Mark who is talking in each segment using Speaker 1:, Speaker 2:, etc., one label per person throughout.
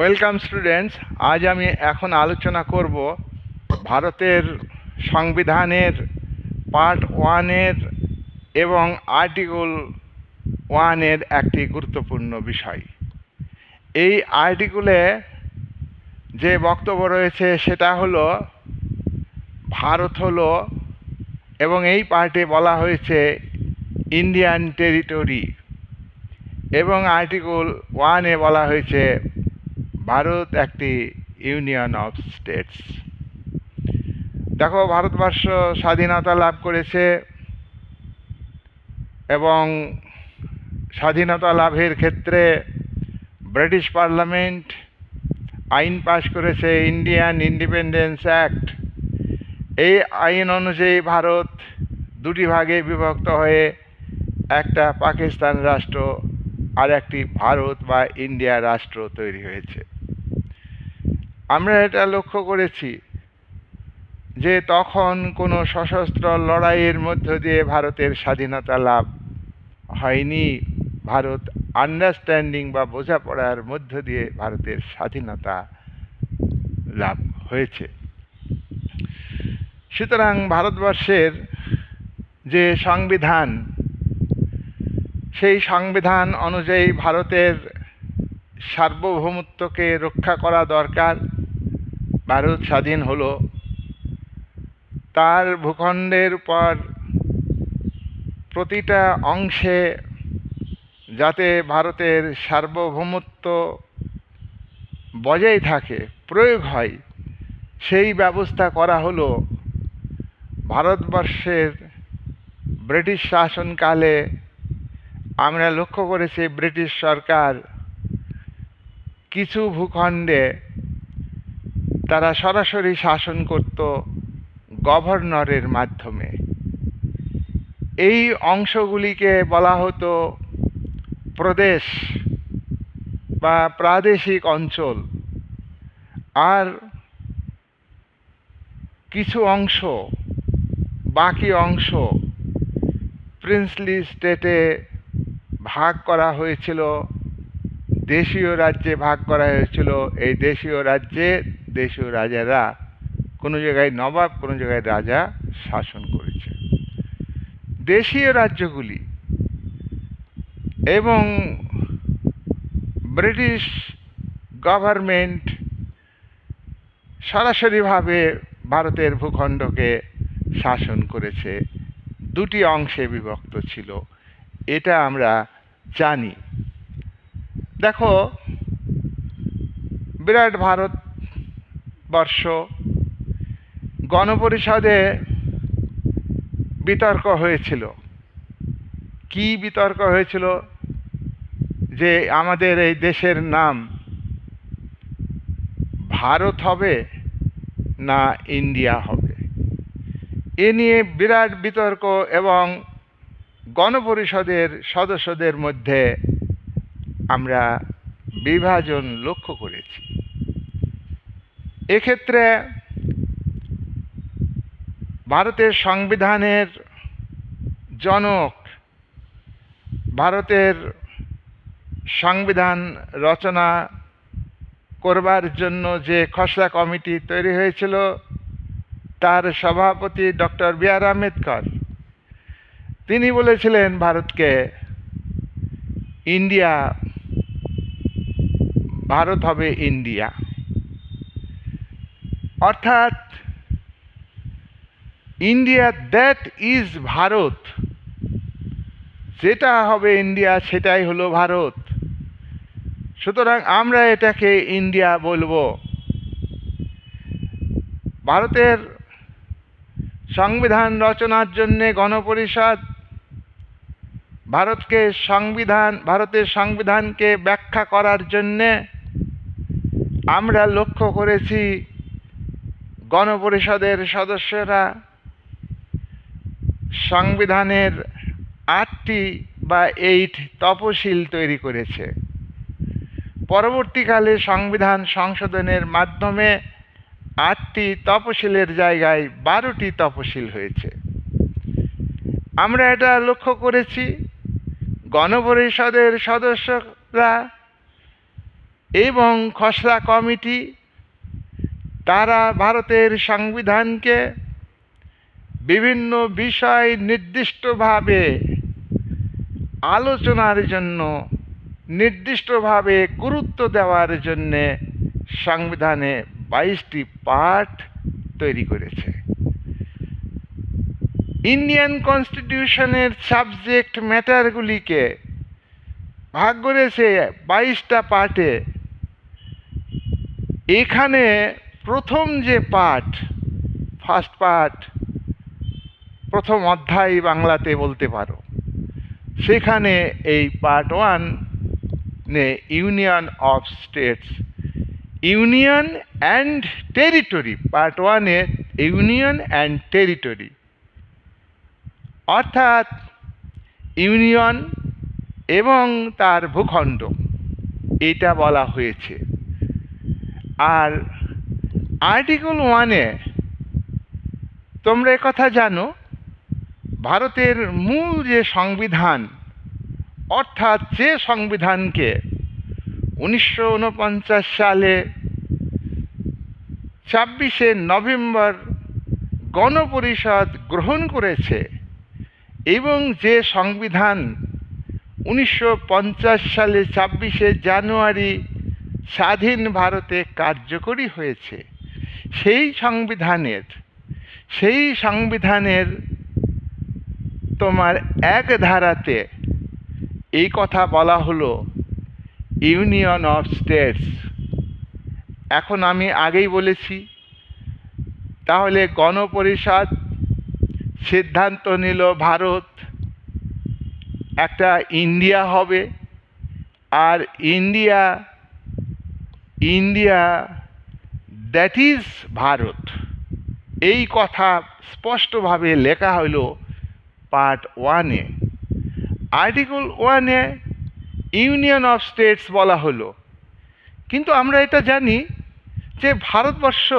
Speaker 1: Welcome students, আজ আমি এখন আলোচনা করব ভারতের সংবিধানের পার্ট ওয়ানের এবং আর্টিকেল ওয়ানের একটি গুরুত্বপূর্ণ বিষয়। এই আর্টিকেলে যে বক্তব্য রয়েছে সেটা হলো, ভারত হলো এবং এই পার্টে বলা হয়েছে ইন্ডিয়ান টেরিটরি এবং আর্টিকেল ওয়ানে বলা হয়েছে ভারত একটি ইউনিয়ন অফ স্টেটস। দেখো, ভারতবর্ষ স্বাধীনতা লাভ করেছে এবং স্বাধীনতা লাভের ক্ষেত্রে ব্রিটিশ পার্লামেন্ট আইন পাশ করেছে, ইন্ডিয়ান ইন্ডিপেন্ডেন্স অ্যাক্ট। এই আইন অনুযায়ী ভারত দুটি ভাগে বিভক্ত হয়ে একটা পাকিস্তান রাষ্ট্র আর একটি ভারত বা ইন্ডিয়া রাষ্ট্র তৈরি হয়েছে। আমরা এটা লক্ষ্য করেছি যে তখন কোনো সশস্ত্র লড়াইয়ের মধ্য দিয়ে ভারতের স্বাধীনতা লাভ হয়নি। ভারত আন্ডারস্ট্যান্ডিং বা বোঝাপড়ার মধ্য দিয়ে ভারতের স্বাধীনতা লাভ হয়েছে। সুতরাং ভারতবর্ষের যে সংবিধান, সেই সংবিধান অনুযায়ী ভারতের সার্বভৌমত্বকে রক্ষা করা দরকার। ভারত স্বাধীন হলো, তার ভূখণ্ডের পর প্রতিটা অংশে যাতে ভারতের সার্বভৌমত্ব বজায় থাকে, প্রয়োগ হয়, সেই ব্যবস্থা করা হলো ভারতবর্ষের ব্রিটিশ শাসনকালে। আমরা লক্ষ্য করেছি ব্রিটিশ সরকার কিছু ভূখণ্ডে তারা সরাসরি শাসন করত গভর্নরের মাধ্যমে। এই অংশগুলিকে বলা হতো প্রদেশ বা প্রাদেশিক অঞ্চল। আর কিছু অংশ, বাকি অংশ প্রিন্সলি স্টেটে ভাগ করা হয়েছিল, দেশীয় রাজ্যে ভাগ করা হয়েছিল। এই দেশীয় রাজ্যে দেশীয় রাজারা কোনো জায়গায় নবাব, কোনো জায়গায় রাজা শাসন করেছে। দেশীয় রাজ্যগুলি এবং ব্রিটিশ গভর্নমেন্ট সরাসরিভাবে ভারতের ভূখণ্ডকে শাসন করেছে, দুটি অংশে বিভক্ত ছিল, এটা আমরা জানি। দেখো, বিরাট ভারতবর্ষ গণপরিষদে বিতর্ক হয়েছিল। কি বিতর্ক হয়েছিল? যে আমাদের এই দেশের নাম ভারত হবে না ইন্ডিয়া হবে। এ নিয়ে বিরাট বিতর্ক এবং গণপরিষদের সদস্যদের মধ্যে আমরা বিভাজন লক্ষ্য করেছি। এক্ষেত্রে ভারতের সংবিধানের জনক, ভারতের সংবিধান রচনা করবার জন্য যে খসড়া কমিটি তৈরি হয়েছিল, তার সভাপতি ডক্টর বি আর আম্বেদকর। তিনি বলেছিলেন, ভারতকে ইন্ডিয়া, ভারত হবে ইন্ডিয়া। অর্থাৎ ইন্ডিয়া, দ্যাট ইজ ভারত। যেটা হবে ইন্ডিয়া, সেটাই হলো ভারত। সুতরাং আমরা এটাকে ইন্ডিয়া বলব। ভারতের সংবিধান রচনার জন্যে গণপরিষদ, ভারতকে সংবিধান, ভারতের সংবিধানকে ব্যাখ্যা করার জন্যে আমরা লক্ষ্য করেছি গণপরিষদের সদস্যরা সংবিধানের আটটি বা এইট তপশিল তৈরি করেছে। পরবর্তীকালে সংবিধান সংশোধনের মাধ্যমে আটটি তপশিলের জায়গায় বারোটি তপশিল হয়েছে। আমরা এটা লক্ষ্য করেছি, গণপরিষদের সদস্যরা এবং খসড়া কমিটি তারা ভারতের সংবিধানকে বিভিন্ন বিষয় নির্দিষ্টভাবে আলোচনার জন্য, নির্দিষ্টভাবে গুরুত্ব দেওয়ার জন্যে সংবিধানে বাইশটি পার্ট তৈরি করেছে। ইন্ডিয়ান কনস্টিটিউশনের সাবজেক্ট ম্যাটারগুলিকে ভাগ করেছে বাইশটা পার্টে এখানে প্রথম যে পার্ট ফার্স্ট পার্ট প্রথম অধ্যায় বাংলাতে বলতে পারো, সেখানে এই পার্ট ওয়ান নে union of states, union and territory, part ওয়ানে ইউনিয়ন অ্যান্ড টেরিটরি। অর্থাৎ ইউনিয়ন এবং তার ভূখণ্ড, এটা বলা হয়েছে। আর আর্টিকেল ওয়ানে তোমরা কথা জানো, ভারতের মূল যে সংবিধান, অর্থাৎ যে সংবিধানকে উনিশশো উনপঞ্চাশ সালে ছাব্বিশে নভেম্বর গণপরিষদ গ্রহণ করেছে এবং যে সংবিধান উনিশশো পঞ্চাশ সালে ছাব্বিশে জানুয়ারি স্বাধীন ভারতে কার্যকরী হয়েছে। সেই সংবিধানের সেই সংবিধানের তোমার এক ধারাতে এই কথা বলা হলো, ইউনিয়ন অফ স্টেটস। এখন আমি আগেই বলেছি, তাহলে গণপরিষদ সিদ্ধান্ত নিল ভারত, একটা ইন্ডিয়া হবে, আর India India that is Bharat. এই কথা স্পষ্টভাবে লেখা হলো পার্ট ওয়ানে। আর্টিকেল ওয়ানে ইউনিয়ন অফ স্টেটস বলা হলো কিন্তু আমরা এটা জানি যে ভারতবর্ষ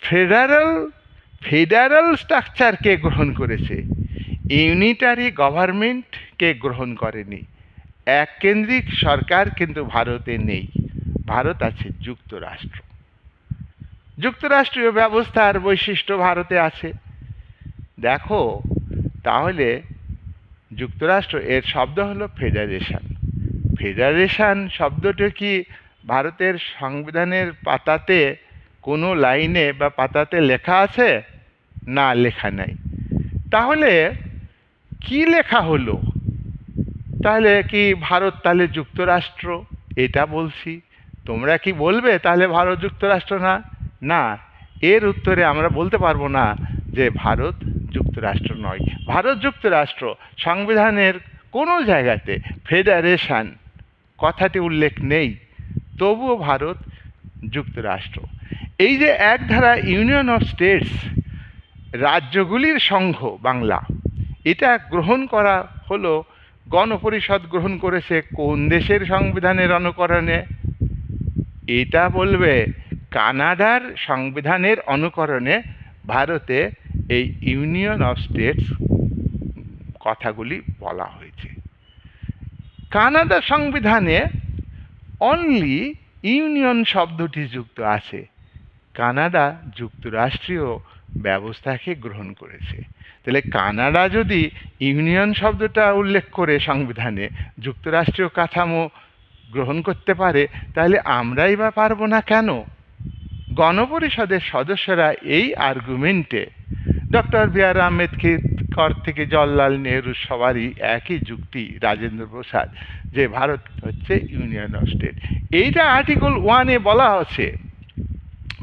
Speaker 1: ফেডারেল ফেডারেল স্ট্রাকচারকে গ্রহণ করেছে। ইউনিটারি গভর্নমেন্টকে গ্রহণ করেনি। এক কেন্দ্রিক সরকার কিন্তু ভারতে নেই। ভারত আছে যুক্তরাষ্ট্র। যুক্তরাষ্ট্রীয় ব্যবস্থার বৈশিষ্ট্য ভারতে আছে। দেখো, তাহলে যুক্তরাষ্ট্র, এর শব্দ হলো ফেডারেশন। ফেডারেশন শব্দটা কি ভারতের সংবিধানের পাতাতে কোনো লাইনে বা পাতাতে লেখা আছে? না, লেখা নাই। তাহলে কি লেখা হলো? তাহলে কি ভারত, তাহলে যুক্তরাষ্ট্র? এটা বলছি। তোমরা কি বলবে? তাহলে ভারত যুক্তরাষ্ট্র না? না, এর উত্তরে আমরা বলতে পারব না যে ভারত যুক্তরাষ্ট্র নয়। ভারত যুক্তরাষ্ট্র সংবিধানের কোনো জায়গাতে ফেডারেশন কথাটি উল্লেখ নেই, তবুও ভারত যুক্তরাষ্ট্র। এই যে এক ধারা ইউনিয়ন অফ স্টেটস, রাজ্যগুলির সংঘ বাংলা, এটা গ্রহণ করা হলো, গণপরিষদ গ্রহণ করেছে কোন দেশের সংবিধানের অনুকরণে? এটা বলবে কানাডার সংবিধানের অনুকরণে ভারতে এই ইউনিয়ন অফ স্টেটস কথাগুলি বলা হয়েছে। কানাডা সংবিধানে অনলি ইউনিয়ন শব্দটি যুক্ত আছে। কানাডা যুক্তরাষ্ট্রীয় ব্যবস্থাকে গ্রহণ করেছে। তাহলে কানাডা যদি ইউনিয়ন শব্দটা উল্লেখ করে সংবিধানে যুক্তরাষ্ট্রীয় কাঠামো গ্রহণ করতে পারে, তাহলে আমরাই বা পারব না কেন? গণপরিষদের সদস্যরা এই আর্গুমেন্টে ডক্টর বি আর আম্বেদকর থেকে জওয়াহরলাল নেহরু সবারই একই যুক্তি, রাজেন্দ্র প্রসাদ, যে ভারত হচ্ছে ইউনিয়ন অফ স্টেট এইটা আর্টিকেল ওয়ানে বলা হচ্ছে,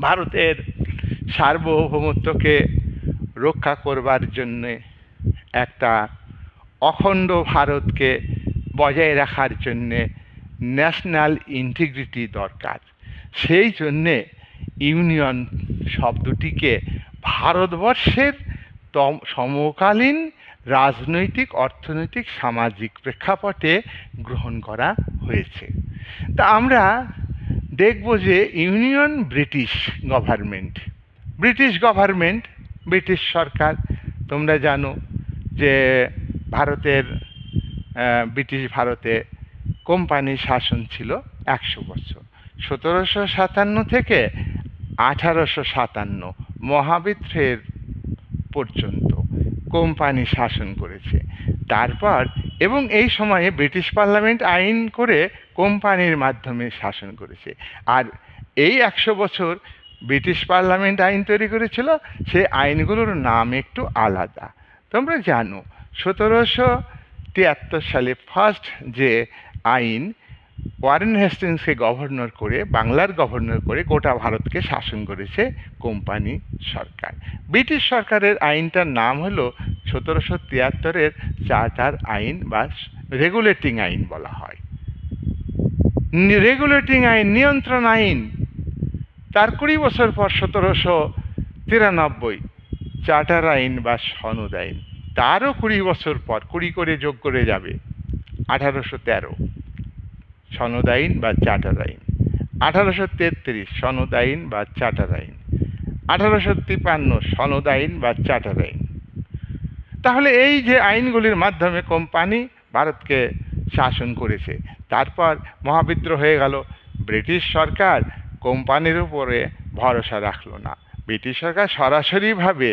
Speaker 1: ভারতের সার্বভৌমত্বকে রক্ষা করবার জন্যে একটা অখণ্ড ভারতকে বজায় রাখার জন্যে ন্যাশনাল ইন্টিগ্রিটি দরকার। সেই জন্যে ইউনিয়ন শব্দটিকে ভারতবর্ষের সমকালীন রাজনৈতিক, অর্থনৈতিক, সামাজিক প্রেক্ষাপটে গ্রহণ করা হয়েছে। তা আমরা দেখব যে union British government. British government, British সরকার, তোমরা জানো যে ভারতের ব্রিটিশ ভারতে কোম্পানি শাসন ছিল একশো বছর। সতেরোশো সাতান্ন থেকে আঠারোশো সাতান্ন মহাবিদ্রের পর্যন্ত কোম্পানি শাসন করেছে। তারপর এবং এই সময়ে ব্রিটিশ পার্লামেন্ট আইন করে কোম্পানির মাধ্যমে শাসন করেছে। আর এই একশো বছর ব্রিটিশ পার্লামেন্ট আইন তৈরি করেছিল সেই আইনগুলোর নাম একটু আলাদা। তোমরা জানো, সতেরোশো তিয়াত্তর সালে ফার্স্ট যে আইন ওয়ারেন হেস্টিংসকে গভর্নর করে, বাংলার গভর্নর করে গোটা ভারতকে শাসন করেছে কোম্পানি সরকার। ব্রিটিশ সরকারের আইনটার নাম হলো সতেরোশো তিয়াত্তরের চার্টার আইন বা রেগুলেটিং আইন বলা হয়। রেগুলেটিং আইন, নিয়ন্ত্রণ আইন। তার কুড়ি বছর পর সতেরোশো তিরানব্বই চার্টার আইন বা সনদ আইন, তারও কুড়ি বছর পর, কুড়ি করে যোগ করে যাবে, আঠারোশো তেরো। সনদ আইন বা চার্টার আইন আঠারোশো তেত্রিশ সনদ আইন বা চার্টার আইন আঠারোশো তিপ্পান্ন সনদ আইন বা চার্টার আইন তাহলে এই যে আইনগুলির মাধ্যমে কোম্পানি ভারতকে শাসন করেছে, তারপর মহাবিদ্রোহ হয়ে গেল, ব্রিটিশ সরকার কোম্পানির উপরে ভরসা রাখল না। ব্রিটিশ সরকার সরাসরিভাবে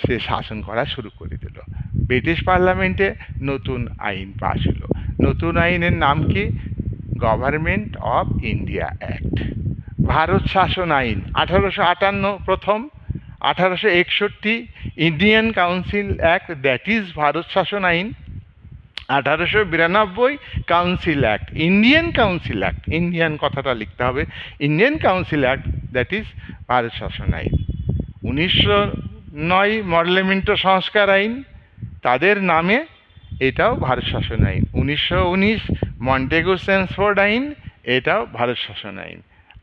Speaker 1: সে শাসন করা শুরু করে দিল। ব্রিটিশ পার্লামেন্টে নতুন আইন পাশ হলো। নতুন আইনের নাম কি? Government of India act Bharat শাসন আইন আঠারোশো আটান্ন প্রথম, আঠারোশো একষট্টি Indian council act that is Bharat শাসন আইন আঠারোশো বিরানব্বই council act Indian council act Indian কথাটা লিখতে হবে Indian council act that is Bharat শাসন আইন উনিশশো নয় মডেলেমেন্টো সংস্কার আইন তাদের নামে এটাও ভারত শাসন আইন উনিশশো উনিশ মন্টেগো সেন্সফোর্ড আইন এটাও ভারত শাসন আইন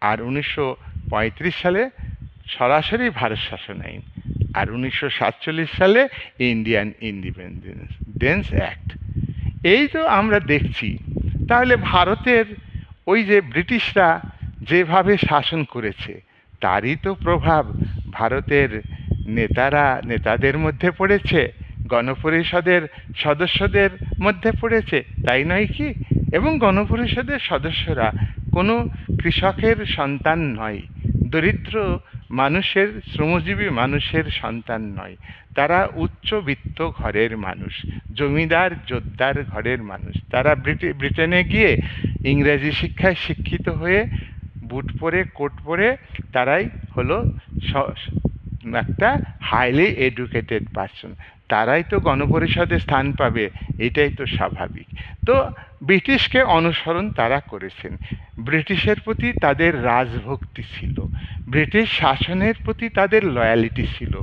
Speaker 1: আর উনিশশো পঁয়ত্রিশ সালে সরাসরি ভারত শাসন আইন আর উনিশশো সাতচল্লিশ সালে ইন্ডিয়ান ইন্ডিপেন্ডেন্স, ডেন্স অ্যাক্ট। এই তো আমরা দেখছি। তাহলে ভারতের ওই যে ব্রিটিশরা যেভাবে শাসন করেছে, তারই তো প্রভাব ভারতের নেতারা, নেতাদের মধ্যে পড়েছে, গণপরিষদের সদস্যদের মধ্যে পড়েছে, তাই নয় কি? এবং গণপরিষদের সদস্যরা কোনো কৃষকের সন্তান নয়, দরিদ্র মানুষের, শ্রমজীবী মানুষের সন্তান নয়। তারা উচ্চবিত্ত ঘরের মানুষ, জমিদার যোদ্ধার ঘরের মানুষ। তারা ব্রিটেনে গিয়ে ইংরেজি শিক্ষায় শিক্ষিত হয়ে, বুট পরে, কোট পরে তারাই হলো একটা হাইলি এডুকেটেড পার্সন তারাই তো গণপরিষদে স্থান পাবে, এটাই তো স্বাভাবিক। তো ব্রিটিশকে অনুসরণ তারা করেছেন। ব্রিটিশের প্রতি তাদের রাজভক্তি ছিল। ব্রিটিশ শাসনের প্রতি তাদের লয়ালিটি ছিল।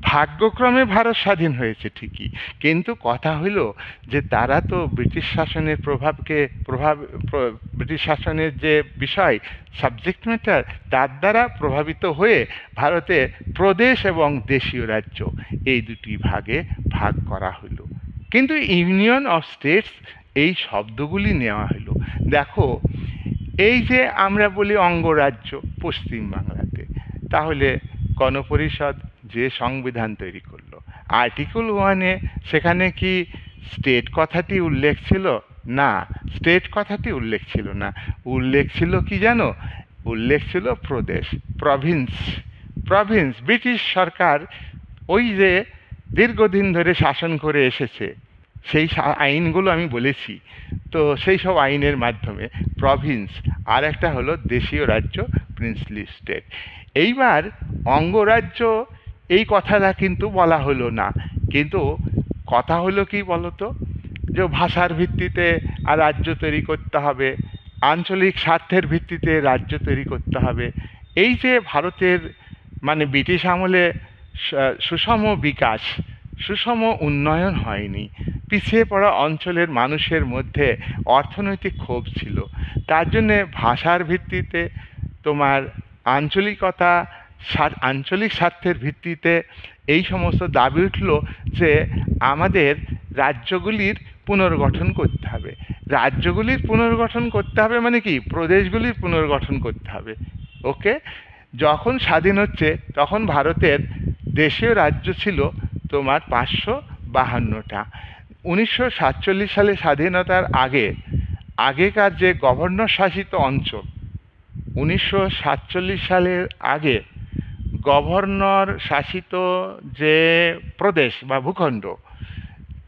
Speaker 1: ভাগ্যক্রমে ভারত স্বাধীন হয়েছে ঠিকই। কিন্তু কথা হইল যে তারা তো ব্রিটিশ শাসনের প্রভাবকে, প্রভাব ব্রিটিশ শাসনের যে বিষয় সাবজেক্ট ম্যাটার তার দ্বারা প্রভাবিত হয়ে ভারতে প্রদেশ এবং দেশীয় রাজ্য, এই দুটি ভাগে ভাগ করা হইল। কিন্তু ইউনিয়ন অফ স্টেটস এই শব্দগুলি নেওয়া হলো দেখো, এই যে আমরা বলি অঙ্গরাজ্য পশ্চিমবাংলাতে তাহলে গণপরিষদ যে সংবিধান তৈরি করল, আর্টিকেল ওয়ানে সেখানে কি স্টেট কথাটি উল্লেখ ছিল? না, স্টেট কথাটি উল্লেখ ছিল না। উল্লেখ ছিল কি জানো? উল্লেখ ছিল প্রদেশ, প্রভিন্স প্রভিন্স, ব্রিটিশ সরকার ওই যে দীর্ঘদিন ধরে শাসন করে এসেছে। সেই আইনগুলো আমি বলেছি। তো সেই সব আইনের মাধ্যমে প্রভিন্স আর একটা হলো দেশীয় রাজ্য প্রিন্সলি স্টেট এইবার অঙ্গরাজ্য এই কথাটা কিন্তু বলা হলো না। কিন্তু কথা হলো কি বলতো? যে ভাষার ভিত্তিতে আর রাজ্য তৈরি করতে হবে। আঞ্চলিক স্বার্থের ভিত্তিতে রাজ্য তৈরি করতে হবে। এই যে ভারতের মানে ব্রিটিশ আমলে সুষম বিকাশ, সুষম উন্নয়ন হয়নি। পিছিয়ে পড়া অঞ্চলের মানুষের মধ্যে অর্থনৈতিক ক্ষোভ ছিল। তার জন্যে ভাষার ভিত্তিতে তোমার আঞ্চলিকতা আঞ্চলিক স্বার্থের ভিত্তিতে এই সমস্ত দাবি উঠল যে আমাদের রাজ্যগুলির পুনর্গঠন করতে হবে। রাজ্যগুলির পুনর্গঠন করতে হবে মানে কি? প্রদেশগুলির পুনর্গঠন করতে হবে। ওকে যখন স্বাধীন হচ্ছে, তখন ভারতের দেশীয় রাজ্য ছিল তোমার পাঁচশো বাহান্নটা। উনিশশো সাতচল্লিশ সালে স্বাধীনতার আগে, আগেকার যে গভর্নর শাসিত অঞ্চল, উনিশশো সাতচল্লিশ সালের আগে গভর্নর শাসিত যে প্রদেশ বা ভূখণ্ড,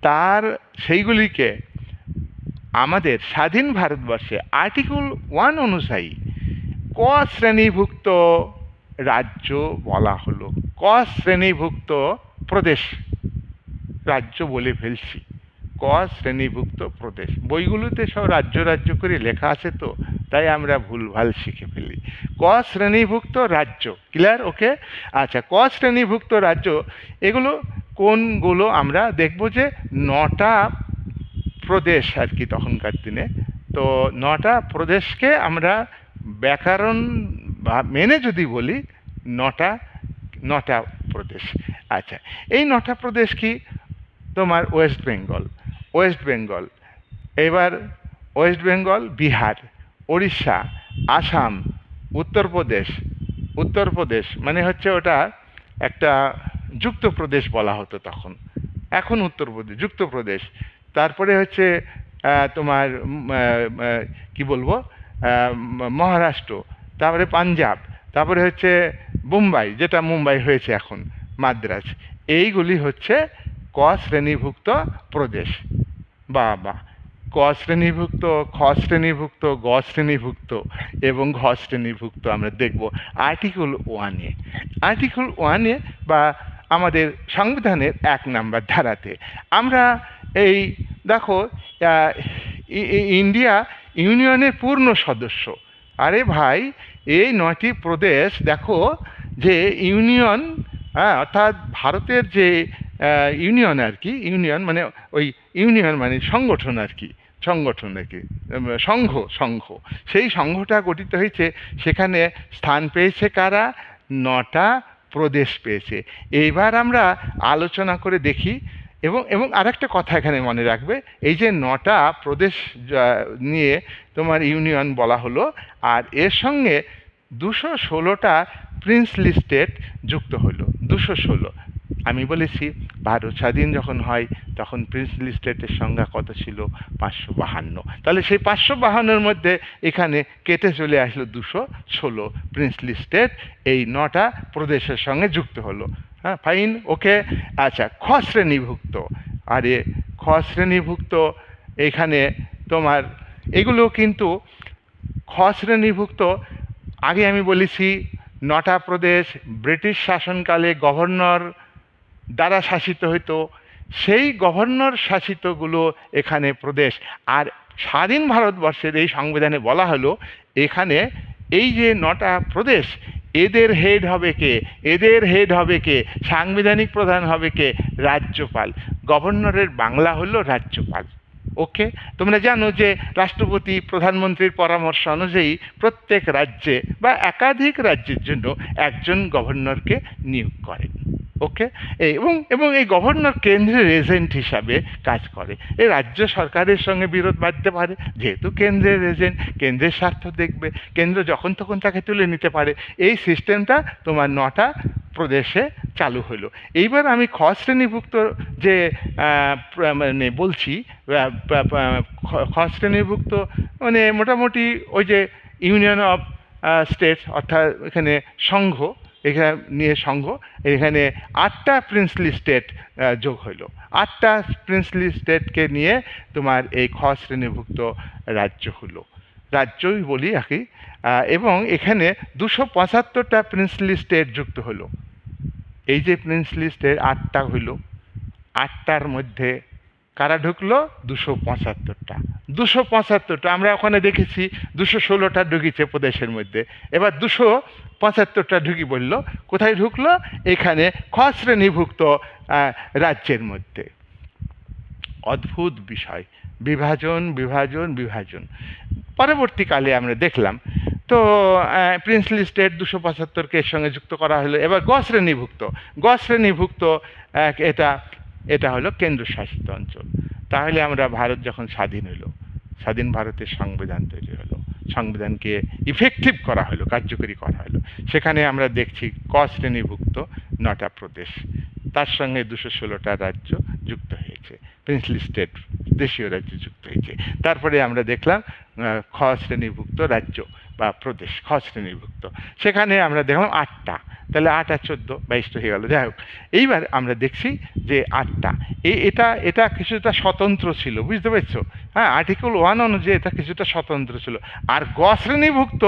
Speaker 1: তার সেইগুলিকে আমাদের স্বাধীন ভারতবর্ষে আর্টিকেল ওয়ান অনুযায়ী ক শ্রেণীভুক্ত রাজ্য বলা হলো। ক শ্রেণীভুক্ত প্রদেশ? রাজ্য বলে ফেলছি। ক শ্রেণীভুক্ত প্রদেশ। বইগুলোতে সব রাজ্য রাজ্য করে লেখা আছে তো, তাই আমরা ভুলভাল শিখে ফেলি ক শ্রেণীভুক্ত রাজ্য ক্লিয়ার ওকে আচ্ছা ক শ্রেণীভুক্ত রাজ্য, এগুলো কোনগুলো? আমরা দেখব যে নটা প্রদেশ আর কি তখনকার দিনে। তো নটা প্রদেশকে আমরা ব্যাকরণ মেনে যদি বলি, নটা নটা প্রদেশ। আচ্ছা এই নটা প্রদেশ কি? তোমার ওয়েস্ট বেঙ্গল। ওয়েস্ট বেঙ্গল, এবার ওয়েস্ট বেঙ্গল, বিহার, ওড়িশা, আসাম, উত্তরপ্রদেশ উত্তরপ্রদেশ মানে হচ্ছে ওটা একটা যুক্ত প্রদেশ বলা হতো তখন। এখন উত্তরপ্রদেশ যুক্ত প্রদেশ তারপরে হচ্ছে তোমার কি বলব? মহারাষ্ট্র। তারপরে পাঞ্জাব, তারপরে হচ্ছে মুম্বাই, যেটা মুম্বাই হয়েছে এখন, মাদ্রাজ। এইগুলি হচ্ছে ক শ্রেণীভুক্ত প্রদেশ। বা বা ক শ্রেণীভুক্ত, খ শ্রেণীভুক্ত, গ শ্রেণীভুক্ত এবং ঘ শ্রেণীভুক্ত আমরা দেখব আর্টিকেল ওয়ানে আর্টিকেল ওয়ানে বা আমাদের সংবিধানের এক নাম্বার ধারাতে আমরা এই, দেখো ইন্ডিয়া ইউনিয়নের পূর্ণ সদস্য। আরে ভাই, এই নয়টি প্রদেশ দেখো যে ইউনিয়ন হ্যাঁ অর্থাৎ ভারতের যে ইউনিয়ন আর কি, ইউনিয়ন মানে ওই ইউনিয়ন মানে সংগঠন আর কি, সংগঠন আর কি সংঘ সংঘ। সেই সংঘটা গঠিত হয়েছে, সেখানে স্থান পেয়েছে কারা? নটা প্রদেশ পেয়েছে। এইবার আমরা আলোচনা করে দেখি এবং এবং আরেকটা কথা এখানে মনে রাখবে, এই যে নটা প্রদেশ নিয়ে তোমার ইউনিয়ন বলা হলো, আর এর সঙ্গে দুশো ষোলোটা প্রিন্সলি স্টেট যুক্ত হলো, দুশো ষোলো। আমি বলেছি, ভারত স্বাধীন যখন হয়, তখন প্রিন্সলি স্টেটের সংখ্যা কত ছিল? পাঁচশো বাহান্ন। তাহলে সেই পাঁচশো বাহান্নর মধ্যে এখানে কেটে চলে আসলো দুশো ষোলো প্রিন্সলি স্টেট এই নটা প্রদেশের সঙ্গে যুক্ত হলো। হ্যাঁ ফাইন ওকে আচ্ছা খ শ্রেণীভুক্ত। আরে, খ শ্রেণীভুক্ত, এখানে তোমার, এগুলো কিন্তু খ শ্রেণীভুক্ত, আগে আমি বলেছি, নটা প্রদেশ, ব্রিটিশ শাসনকালে গভর্নর দ্বারা শাসিত হতো সেই গভর্নর শাসিতগুলো এখানে প্রদেশ। আর স্বাধীন ভারতবর্ষের এই সংবিধানে বলা হলো, এখানে এই যে নটা প্রদেশ, এদের হেড হবে কে? এদের হেড হবে কে? সাংবিধানিক প্রধান হবে কে? রাজ্যপাল। গভর্নরের বাংলা হলো রাজ্যপাল। ওকে? তোমরা জানো যে রাষ্ট্রপতি, প্রধানমন্ত্রীর পরামর্শ অনুযায়ী প্রত্যেক রাজ্যে বা একাধিক রাজ্যের জন্য একজন গভর্নরকে নিয়োগ করেন। ওকে? এবং এবং এই গভর্নর কেন্দ্রের এজেন্ট হিসাবে কাজ করে। এ রাজ্য সরকারের সঙ্গে বিরোধ বাঁধতে পারে, যেহেতু কেন্দ্রের এজেন্ট কেন্দ্রের স্বার্থ দেখবে, কেন্দ্র যখন তখন তাকে তুলে নিতে পারে। এই সিস্টেমটা তোমার নটা প্রদেশে চালু হলো। এইবার আমি খ শ্রেণীভুক্ত যে মানে বলছি খ- শ্রেণীভুক্ত মানে মোটামুটি ওই যে ইউনিয়ন অফ স্টেটস অর্থাৎ এখানে সংঘ এখানে নিয়ে সংঘ, এখানে আটটা প্রিন্সলি স্টেট যোগ হলো আটটা প্রিন্সলি স্টেটকে নিয়ে তোমার এই খ শ্রেণীভুক্ত রাজ্য হলো রাজ্যই বলি আর কি। এবং এখানে দুশো পঁচাত্তরটা প্রিন্সলি স্টেট যুক্ত হলো এই যে প্রিন্সলি স্টেট আটটা হইল, আটটার মধ্যে কারা ঢুকলো? দুশো পঁচাত্তরটা। দুশো পঁচাত্তরটা, আমরা ওখানে দেখেছি দুশো ষোলোটা ঢুকিছে প্রদেশের মধ্যে। এবার দুশো পঁচাত্তরটা ঢুকি বলল, কোথায় ঢুকলো? এখানে খ শ্রেণীভুক্ত রাজ্যের মধ্যে। অদ্ভুত বিষয়। বিভাজন বিভাজন বিভাজন। পরবর্তীকালে আমরা দেখলাম, তো প্রিন্সলি স্টেট দুশো পঁচাত্তরকে এর সঙ্গে যুক্ত করা হলো। এবার গ শ্রেণীভুক্ত। গ শ্রেণীভুক্ত এটা এটা হলো কেন্দ্রশাসিত অঞ্চল। তাহলে আমরা ভারত যখন স্বাধীন হলো, স্বাধীন ভারতের সংবিধান তৈরি হলো, সংবিধানকে ইফেক্টিভ করা হলো, কার্যকরী করা হলো, সেখানে আমরা দেখছি ক শ্রেণীভুক্ত নটা প্রদেশ। তার সঙ্গে দুশো ষোলোটা রাজ্য যুক্ত হয়েছে প্রিন্সলি স্টেট দেশীয় রাজ্য যুক্ত হয়েছে। তারপরে আমরা দেখলাম খ শ্রেণীভুক্ত রাজ্য বা প্রদেশ, খ শ্রেণীভুক্ত। সেখানে আমরা দেখলাম আটটা। তাহলে আট আর চোদ্দ বাইশটা হয়ে গেল। যাই হোক, এইবার আমরা দেখছি যে আটটা এটা এটা কিছুটা স্বতন্ত্র ছিল, বুঝতে পারছ? হ্যাঁ আর্টিকেল ওয়ান অনুযায়ী এটা কিছুটা স্বতন্ত্র ছিল। আর গ শ্রেণীভুক্ত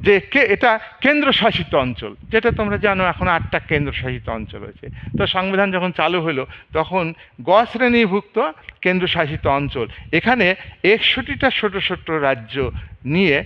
Speaker 1: যে কে, এটা কেন্দ্রশাসিত অঞ্চল। যেটা তোমরা জানো এখন আটটা কেন্দ্রশাসিত অঞ্চল হয়েছে তো সংবিধান যখন চালু হলো, তখন গ শ্রেণীভুক্ত কেন্দ্রশাসিত অঞ্চল। এখানে একষট্টিটা ছোট ছোট রাজ্য নিয়ে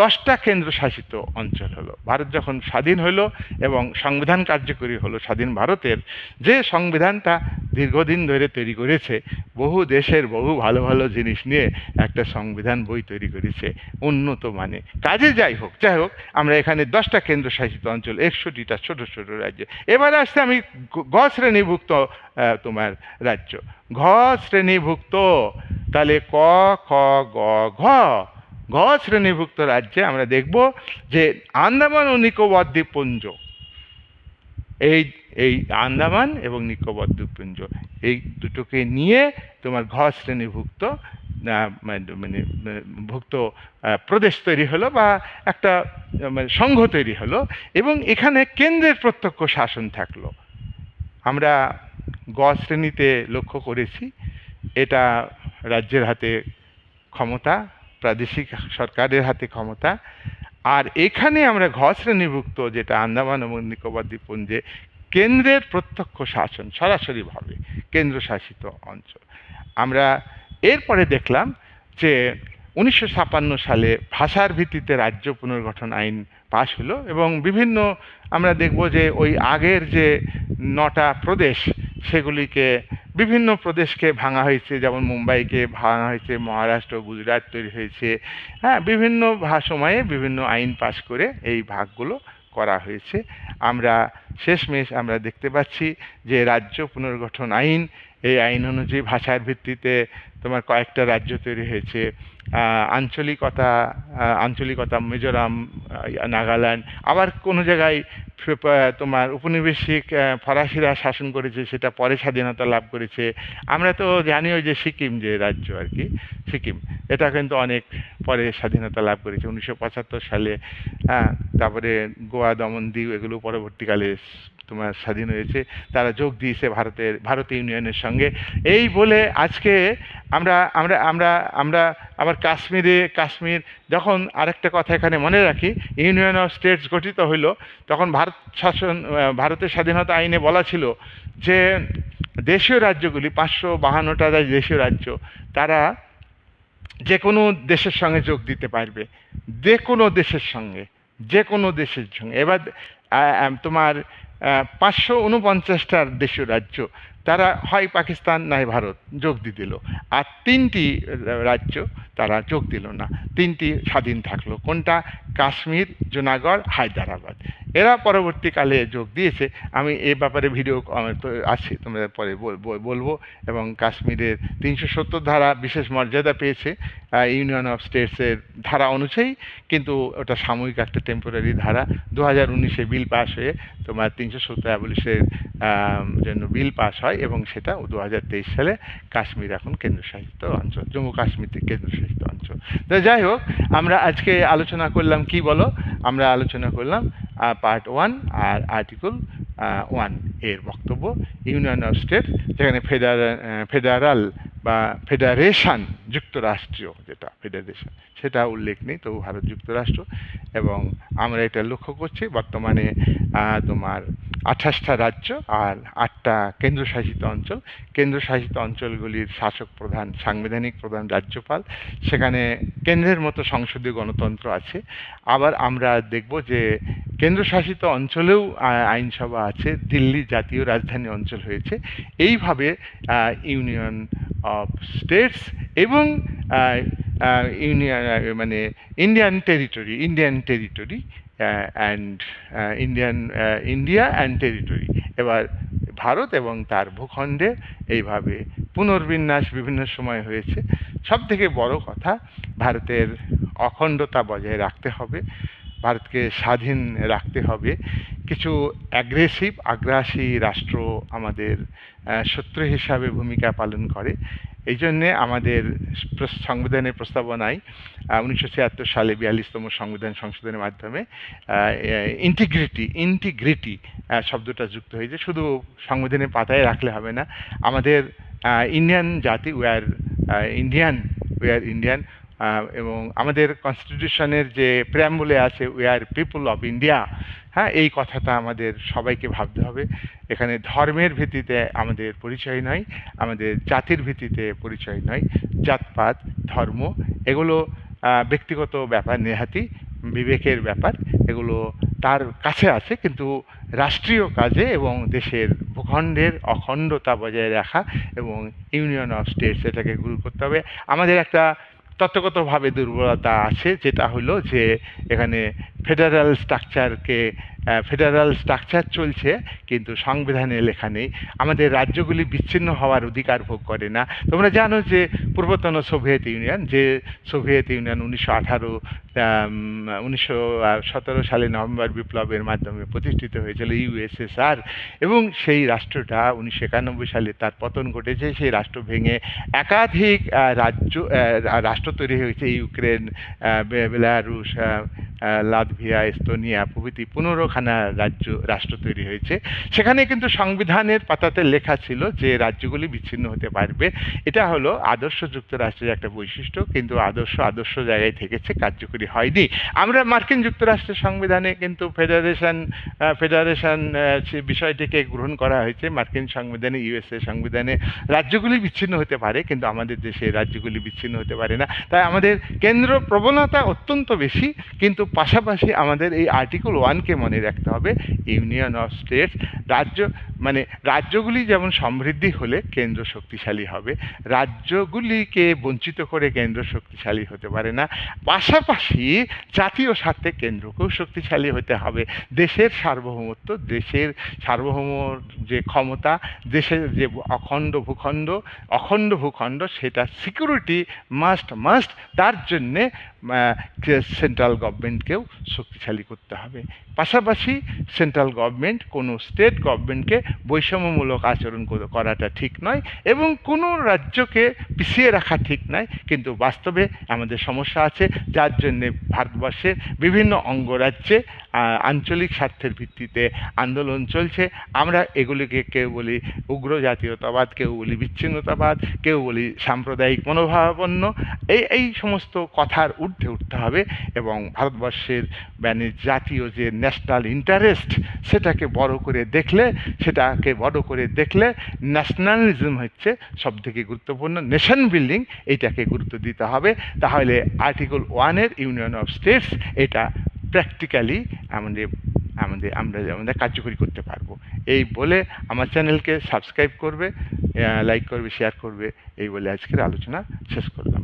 Speaker 1: দশটা কেন্দ্রশাসিত অঞ্চল হলো। ভারত যখন স্বাধীন হলো এবং সংবিধান কার্যকরী হলো স্বাধীন ভারতের, যে সংবিধানটা দীর্ঘদিন ধরে তৈরি করেছে, বহু দেশের বহু ভালো ভালো জিনিস নিয়ে একটা সংবিধান বই তৈরি করেছে, উন্নত মানে কাজে যাই হোক, যাই হোক, আমরা এখানে দশটা কেন্দ্রশাসিত অঞ্চল, একষট্টিটা ছোট ছোট রাজ্য। এবারে আসছে আমি গ- শ্রেণীভুক্ত তোমার রাজ্য। ঘ শ্রেণীভুক্ত, তাহলে ক, খ, গ, ঘ। ঘ শ্রেণীভুক্ত রাজ্যে আমরা দেখব যে আন্দামান ও নিকোবর দ্বীপপুঞ্জ এই এই আন্দামান এবং নিকোবর দ্বীপপুঞ্জ। এই দুটোকে নিয়ে তোমার ঘ শ্রেণীভুক্ত মানে মানে, ভুক্ত প্রদেশ তৈরি হলো বা একটা মানে সংঘ তৈরি হলো এবং এখানে কেন্দ্রের প্রত্যক্ষ শাসন থাকল। আমরা গ শ্রেণীতে লক্ষ্য করেছি এটা রাজ্যের হাতে ক্ষমতা প্রাদেশিক সরকারের হাতে ক্ষমতা আর এখানে আমরা ঘ শ্রেণীভুক্ত যেটা আন্দামান এবং নিকোবর দ্বীপপুঞ্জে কেন্দ্রের প্রত্যক্ষ শাসন সরাসরিভাবে কেন্দ্রশাসিত অঞ্চল। আমরা এরপরে দেখলাম যে উনিশশো সালে ভাষার ভিত্তিতে রাজ্য পুনর্গঠন আইন পাশ হলো এবং বিভিন্ন আমরা দেখব যে ওই আগের যে নটা প্রদেশ, সেগুলিকে বিভিন্ন প্রদেশকে ভাঙা হয়েছে, যেমন মুম্বাইকে ভাঙা হয়েছে, মহারাষ্ট্র, গুজরাট তৈরি হয়েছে। হ্যাঁ বিভিন্ন সময়ে বিভিন্ন আইন পাশ করে এই ভাগগুলো করা হয়েছে। আমরা শেষমেশ আমরা দেখতে পাচ্ছি যে রাজ্য পুনর্গঠন আইন, এই আইন অনুযায়ী ভাষার ভিত্তিতে তোমার কয়েকটা রাজ্য তৈরি হয়েছে। আঞ্চলিকতা আঞ্চলিকতা, মিজোরাম নাগাল্যান্ড, আবার কোনো জায়গায় তোমার উপনিবেশিক ফরাসিরা শাসন করেছে, সেটা পরে স্বাধীনতা লাভ করেছে। আমরা তো জানিও যে সিকিম যে রাজ্য আর কি, সিকিম, এটা কিন্তু অনেক পরে স্বাধীনতা লাভ করেছে। উনিশশো পঁচাত্তর সালে হ্যাঁ তারপরে গোয়া, দমন দ্বীপ, এগুলো পরবর্তীকালে তোমার স্বাধীন হয়েছে, তারা যোগ দিয়েছে ভারতের ভারত ইউনিয়নের সঙ্গে। এই বলে আজকে আমরা আমরা আমরা আমরা আবার কাশ্মীরে, কাশ্মীর যখন আরেকটা কথা এখানে মনে রাখি, ইউনিয়ন অফ স্টেটস গঠিত হইল, তখন ভারত শাসন ভারতের স্বাধীনতা আইনে বলা ছিল যে দেশীয় রাজ্যগুলি, পাঁচশো বাহান্নটা দেশীয় রাজ্য, তারা যে কোনো দেশের সঙ্গে যোগ দিতে পারবে। যে কোনো দেশের সঙ্গে যে কোনো দেশের সঙ্গে। এবার তোমার পাঁচশো উনপঞ্চাশটার দেশীয় রাজ্য। তারা হয় পাকিস্তান নয় ভারত। যোগ দিয়ে দিল। আর তিনটি রাজ্য তারা যোগ দিল না। তিনটি স্বাধীন থাকল। কোনটা? কাশ্মীর, জুনাগড়, হায়দ্রাবাদ। এরা পরবর্তীকালে যোগ দিয়েছে। আমি এ ব্যাপারে ভিডিও আছে তোমরা পরে বল- বল- বলব। এবং কাশ্মীরের তিনশো সত্তর ধারা বিশেষ মর্যাদা পেয়েছে ইউনিয়ন অফ স্টেটসের ধারা অনুযায়ী। কিন্তু ওটা সাময়িক একটা টেম্পোরারি ধারা। দু হাজার উনিশে বিল পাস হয়ে তোমার তিনশো সত্তর অ্যাবলিশের জন্য বিল পাস হয়। এবং সেটা দু হাজার তেইশ সালে কাশ্মীর এখন কেন্দ্রশাসিত অঞ্চল, জম্মু কাশ্মীর কেন্দ্রশাসিত অঞ্চল। তো যাই হোক, আমরা আজকে আলোচনা করলাম কি বলো? আমরা আলোচনা করলাম পার্ট ওয়ান আর আর্টিকেল ওয়ানের বক্তব্য ইউনিয়ন অফ স্টেট যেখানে ফেডারেল ফেডারাল বা ফেডারেশন যুক্তরাষ্ট্রীয় যেটা ফেডারেশন সেটা উল্লেখ নেই, তবু ভারত যুক্তরাষ্ট্র এবং আমরা এটা লক্ষ্য করছি। বর্তমানে তোমার আঠাশটা রাজ্য আর আটটা কেন্দ্রশাসিত অঞ্চল। কেন্দ্রশাসিত অঞ্চলগুলির শাসক প্রধান, সাংবিধানিক প্রধান রাজ্যপাল। সেখানে কেন্দ্রের মতো সংসদীয় গণতন্ত্র আছে। আবার আমরা দেখব যে কেন্দ্রশাসিত অঞ্চলেও আইনসভা আছে। দিল্লি জাতীয় রাজধানী অঞ্চল হয়েছে। এইভাবে ইউনিয়ন অফ স্টেটস এবং ইউনিয়ন মানে Indian territory Indian territory and Indian India and territory এবার ভারত এবং তার ভূখণ্ডে এইভাবে পুনর্বিন্যাস বিভিন্ন সময় হয়েছে। সব থেকে বড় কথা, ভারতের অখণ্ডতা বজায় রাখতে হবে, ভারতকে স্বাধীন রাখতে হবে। কিছু অ্যাগ্রেসিভ আগ্রাসী রাষ্ট্র আমাদের শত্রু হিসাবে ভূমিকা পালন করে। এই জন্যে আমাদের সংবিধানের প্রস্তাবনায় উনিশশো ছিয়াত্তর সালে বিয়াল্লিশতম সংবিধান সংশোধনের মাধ্যমে ইন্টিগ্রিটি ইন্টিগ্রিটি শব্দটা যুক্ত হয়েছে শুধু সংবিধানের পাতায় রাখলে হবে না, আমাদের ইন্ডিয়ান জাতি we are Indian we are Indian এবং আমাদের কনস্টিটিউশনের যে প্রেয়াম্বুলে আছে we are people of India হ্যাঁ এই কথাটা আমাদের সবাইকে ভাবতে হবে। এখানে ধর্মের ভিত্তিতে আমাদের পরিচয় নয়, আমাদের জাতির ভিত্তিতে পরিচয় নয়। জাতপাত, ধর্ম, এগুলো ব্যক্তিগত ব্যাপার নেহাতি, বিবেকের ব্যাপার, এগুলো তার কাছে আছে, কিন্তু রাষ্ট্রীয় কাজে এবং দেশের ভূখণ্ডের অখণ্ডতা বজায় রাখা এবং ইউনিয়ন অফ স্টেটস এটাকে গুরু করতে হবে। আমাদের একটা তত্ত্বগতভাবে দুর্বলতা আছে, যেটা হলো যে এখানে ফেডারেল স্ট্রাকচারকে ফেডারাল স্ট্রাকচার চলছে, কিন্তু সংবিধানে লেখা নেই। আমাদের রাজ্যগুলি বিচ্ছিন্ন হওয়ার অধিকার ভোগ করে না। তোমরা জানো যে পূর্বতন সোভিয়েত ইউনিয়ন, যে সোভিয়েত ইউনিয়ন উনিশশো আঠারো উনিশশো সতেরো সালে নভেম্বর বিপ্লবের মাধ্যমে প্রতিষ্ঠিত হয়েছিল ইউএসএসআর এবং সেই রাষ্ট্রটা উনিশশো একানব্বই সালে তার পতন ঘটেছে। সেই রাষ্ট্র ভেঙে একাধিক রাজ্য রাষ্ট্র তৈরি হয়েছে। ইউক্রেন বেলারুশ লাতভিয়া, এস্তোনিয়া প্রভৃতি পনেরোখানা রাজ্য, রাষ্ট্র তৈরি হয়েছে। সেখানে কিন্তু সংবিধানের পাতাতে লেখা ছিল যে রাজ্যগুলি বিচ্ছিন্ন হতে পারবে। এটা হলো আদর্শ যুক্তরাষ্ট্রের একটা বৈশিষ্ট্য। কিন্তু আদর্শ আদর্শ জায়গায় থেকেছে কার্যকরী হয়নি। আমরা মার্কিন যুক্তরাষ্ট্রের সংবিধানে কিন্তু ফেডারেশন ফেডারেশন বিষয়টিকে গ্রহণ করা হয়েছে। মার্কিন সংবিধানে, ইউএসএ সংবিধানে রাজ্যগুলি বিচ্ছিন্ন হতে পারে, কিন্তু আমাদের দেশে রাজ্যগুলি বিচ্ছিন্ন হতে পারে না। তাই আমাদের কেন্দ্র প্রবণতা অত্যন্ত বেশি, কিন্তু পাশাপাশি আমাদের এই আর্টিকেল ওয়ানকে মনে রাখতে হবে, ইউনিয়ন অফ স্টেটস। রাজ্য মানে রাজ্যগুলি যেমন সমৃদ্ধি হলে কেন্দ্র শক্তিশালী হবে, রাজ্যগুলিকে বঞ্চিত করে কেন্দ্র শক্তিশালী হতে পারে না। পাশাপাশি জাতীয় স্বার্থে কেন্দ্রকেও শক্তিশালী হতে হবে। দেশের সার্বভৌমত্ব, দেশের সার্বভৌম যে ক্ষমতা, দেশের যে অখণ্ড ভূখণ্ড অখণ্ড ভূখণ্ড, সেটা সিকিউরিটি মাস্ট মাস্ট তার জন্যে সেন্ট্রাল গভর্নমেন্টকেও শক্তিশালী করতে হবে। পাশাপাশি সেন্ট্রাল গভর্নমেন্ট কোনো স্টেট গভর্নমেন্টকে বৈষম্যমূলক আচরণ করাটা ঠিক নয় এবং কোনো রাজ্যকে পিছিয়ে রাখা ঠিক নয়। কিন্তু বাস্তবে আমাদের সমস্যা আছে, যার জন্যে ভারতবর্ষের বিভিন্ন অঙ্গরাজ্যে আঞ্চলিক স্বার্থের ভিত্তিতে আন্দোলন চলছে। আমরা এগুলিকে কেউ বলি উগ্র জাতীয়তাবাদ, কেউ বলি বিচ্ছিন্নতাবাদ, কেউ বলি সাম্প্রদায়িক মনোভাবাপন্ন। এই এই সমস্ত কথার ঊর্ধ্বে উঠতে হবে এবং ভারতবর্ষের মানে জাতীয় যে ন্যাশনাল ইন্টারেস্ট সেটাকে বড় করে দেখলে, সেটাকে বড় করে দেখলে ন্যাশনালিজম হচ্ছে সবথেকে গুরুত্বপূর্ণ। নেশন বিল্ডিং এইটাকে গুরুত্ব দিতে হবে। তাহলে আর্টিকেল ওয়ানের ইউনিয়ন অফ স্টেটস এটা প্র্যাকটিক্যালি আমাদের আমাদের, আমরা আমাদের কার্যকরী করতে পারব। এই বলে আমার চ্যানেলকে সাবস্ক্রাইব করবে লাইক করবে শেয়ার করবে, এই বলে আজকের আলোচনা শেষ করলাম।